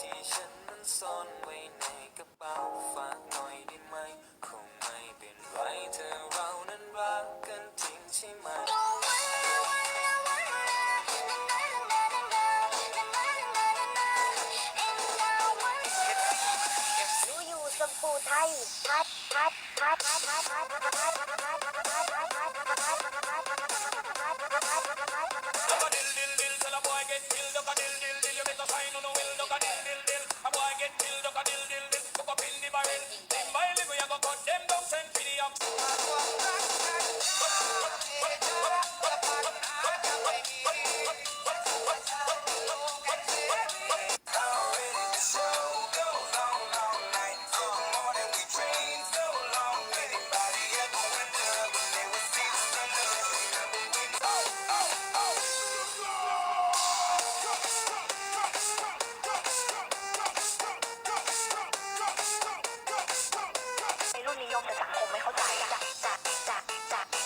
ที่ฉันนั้นซ่อนไว้ในกระเป๋าฝากหน่อยได้ไหม คงไม่เป็นไรเธอเรานั้นรักกันจริงใช่ไหม ดูอยู่สมปูไทยพัดพัดพัดพัดพัดพัดพัดพัดพัดพัพัดพัดพัด สังคมไม่เข้าใจจาจาจาจา